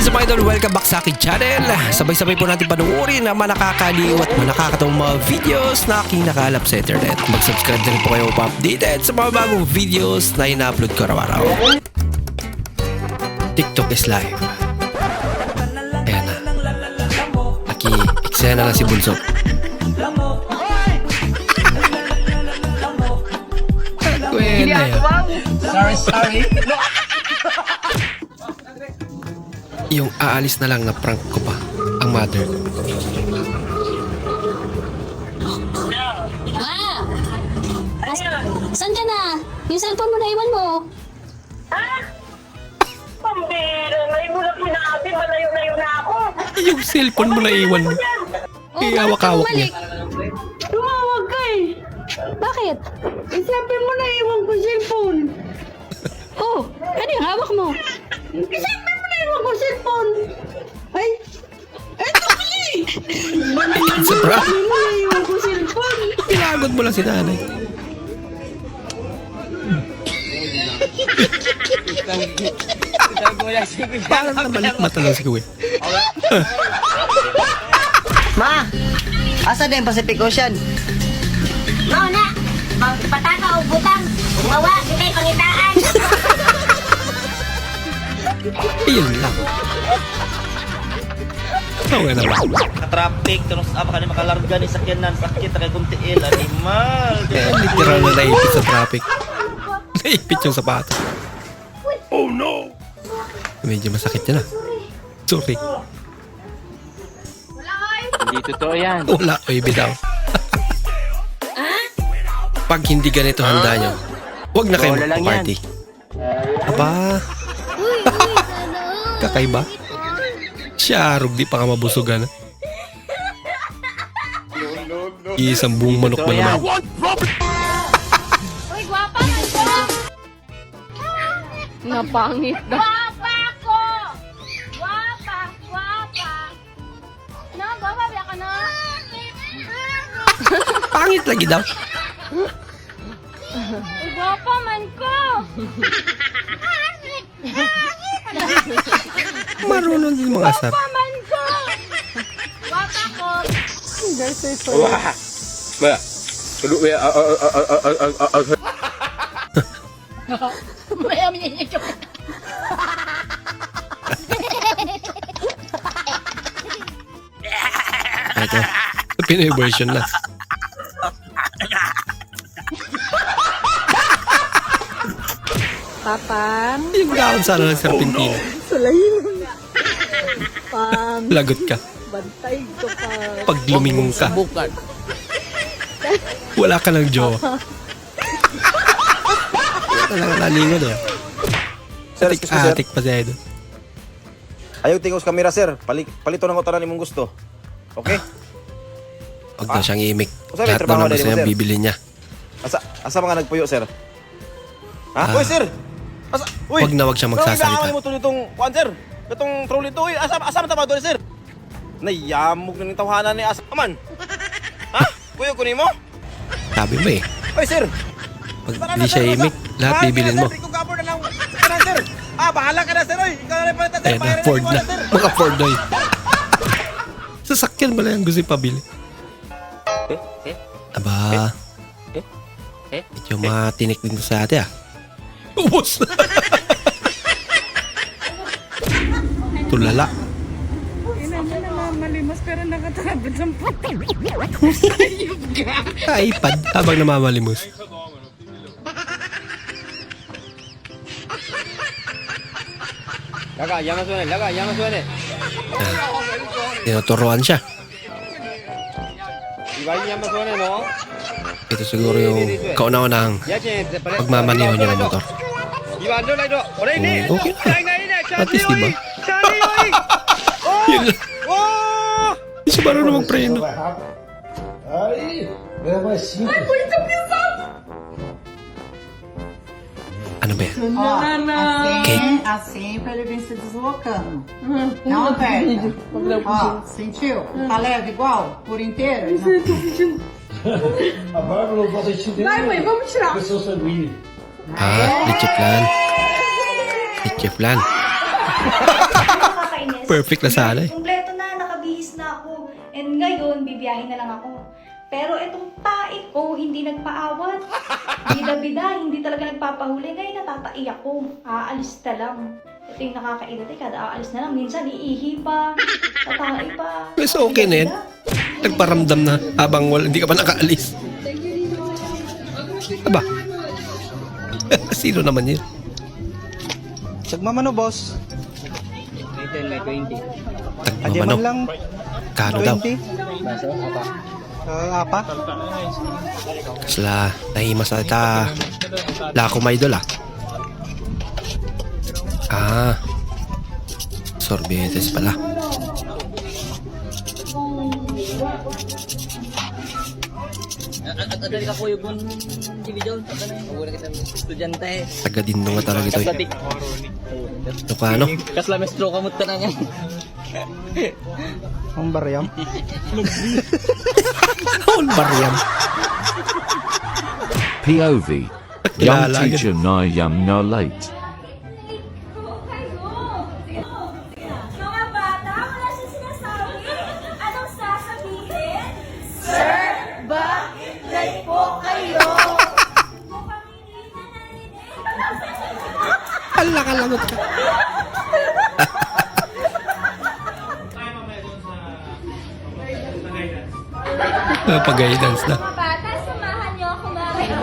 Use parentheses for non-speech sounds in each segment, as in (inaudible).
What's up mga idol? Welcome back sa aking channel. Sabay-sabay po natin panuorin ang mga nakakaliw at mga nakakatawang mga videos na aking nakalap sa internet. Mag-subscribe na rin po kayo pa-updated sa mga bagong videos na ina-upload ko araw-araw. TikTok is live. Ayan na. Aki, eksena na si Bunso. Kwela yan. Sorry, sorry. Yung aalis na lang na prank ko pa ang mother. Ah! As- saan ka na? Yung cellphone mo na iwan mo. Pambira, ngayon mo lang pinaati, malayo-layo na ako. Yung cellphone mo na iwan mo. Oh, Eh, bakit ka bumalik? Sa prank. Isipin mo na iwan ko cellphone. Pinagod mo lang si nanay. Parang nabalik mata lang si Kuya. Ma! Asa din Pacific Ocean? Mao na, magpataka o butang, umawa, kita'y pangitaan. Yun lang. Oo nga naman. traffic terus apa kan makalarga ni sakyanan sakit kay kumtiil animal (laughs) Eh, literal na naipit sa traffic. naipit yung sapatos. Oh no! Medyo masakit yun ah. Sorry. Hindi totoo yan. Wala, oy bitaw. Pag hindi ganito handa nyo, huwag na kayo magpa-party. Aba, Uy, kakaiba. Siyarog, di pa ka mabusugan. Isang buong manok yan. naman. (laughs) Uy, gwapa man ko! Napangit na. Gwapa ko! Gwapa, gwapa. Na, gwapa, biya ka na. (laughs) Pangit lagi daw. Uy, gwapa man ko! (laughs) Marunong din mga asar. Gwapa man ko! Gwapa ko! Ito. Pinoy version na. Papan, Yung gaon sana ng serpentina. salayin. Pam, Lagot ka. bantay ko pa. Pag lumingon ka. Wala ka ng jowa. (laughs) Wala ka nalingon oh. Sir, Atik, excuse me, sir. atik pa siya doon. Ayaw tingos kamera, sir. Pali, palito ng tanan imong gusto. Okay? Huwag na siyang imik. Usa, may Lahat trabaho na ng gusto mo, niya, sir. bibili niya. Asa asa mga nagpuyo, sir? Ha? Ah. Uy, sir. Asa? Uy. Huwag na huwag siya magsasalita. Mo to nitong kuan, sir? Itong trolley to. Asa asa man doon, sir? Nayamog na ng tawhanan ni asa man. (laughs) Ha? Kuyo ko nimo? Sabi mo eh. Uy, sir. Pag di siya imik, lahat bibilin mo. Ikaw gabor na lang. Kanan, sir. Ah, bahala ka na, sir. Uy, ikaw na rin pala, sir. Ayan Ford mo na. sir. Mga Ford na. Sasakyan mo lang yung gusto ipabili. eh Aba. Eh? Eh? Medyo matinik din sa ate ah. Ubus na. (laughs) Tulala. iPad habang namamalimos. Laga, jangan suene, laga, jangan suene. Tinuturuan siya. Ibahin jangan suene, no? Ito siguro yung kauna-unahang pagmamaniho niya ng motor. Iban do, do. Ore ini. Oh, okay na. At least, diba? filho. Ah! Deixa o barulho não prenda. Aí, ganha mais simples. Ai, muito pesado. Anabel. Não, não. Assim, assim pra ele vir se deslocando. Hum, não hum, aperta. Hum, hum. Ó, sentiu? Tá leve igual? Por inteiro? Não. Eu tô sentindo. (laughs) A barba não faz sentido. Vai, mãe, vamos tirar. Pressão sanguínea. Ah, é Licheplan. É plano? É (laughs) Nakakainis. Perfect na sana eh. Kompleto na, nakabihis na ako. And ngayon, bibiyahin na lang ako. Pero itong tae ko, hindi nagpaawat. Bida-bida, (laughs) hindi talaga nagpapahuli. Ngayon natatai ako. Aalis na lang. Ito yung nakakairita. Kada aalis na lang. Minsan iihi pa. Tatai pa. Mas okay na yan. Nagparamdam na habang wala, hindi ka pa nakaalis. Aba. (laughs) Sino naman yun? Sagmamano, boss? Tagmamano. lang. Kano daw? Uh, apa? Kasla, nahimas na ta. Lako may idol ah. Ah. Sorbetes pala. At adali ka po yung individual. Wala kita estudyante. Taga dindo nga talaga ito. ka ano? Kasla may stroke kamot ka na niyan. Ang baryam. All baryan. POV. Young teacher na yam no late. narinig. Ala ka lagot ka. Pag-guidance na. Mga bata, samahan niyo ako mamaya.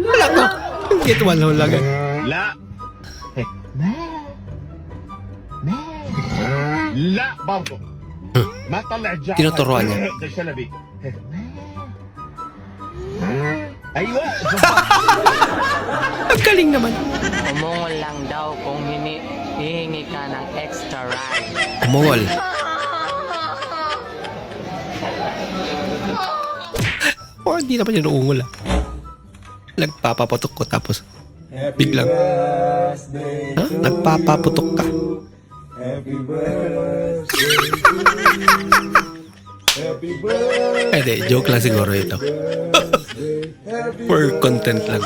Wala ko. Get one hole lang. La. لا برضه ما طلع جعفر Tinuturuan niya. Aywa! (laughs) Ang galing naman. Umungol lang daw kung hini hihingi ka ng extra ride. Umungol. (laughs) Oh, hindi naman yung uungol ah. Nagpapaputok ko tapos Happy biglang. Ha? Nagpapaputok ka. Happy birthday. Happy birthday. Eh, joke lang siguro ito. For content lang.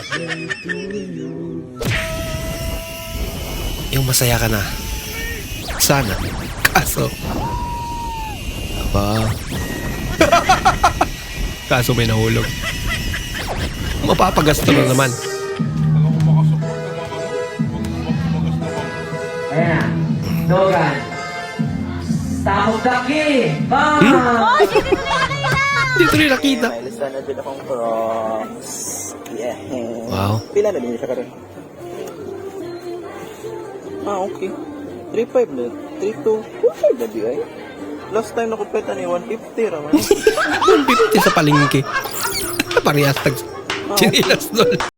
Yung masaya ka na. Sana. Kaso. Aba. (laughs) Kaso may nahulog. Mapapagasto na naman. Ayan. Dogan. Tahog daki! Bang! Dito rin nakita. Lisan na din akong cross. Yeah. Wow. Pila na din siya karon? Ah, okay. 3.5 na. 3.2. 2.5 na di ay. Last time nakupeta ni 150 raman. 150 sa palengke. Parehas tag. Chinilas doon.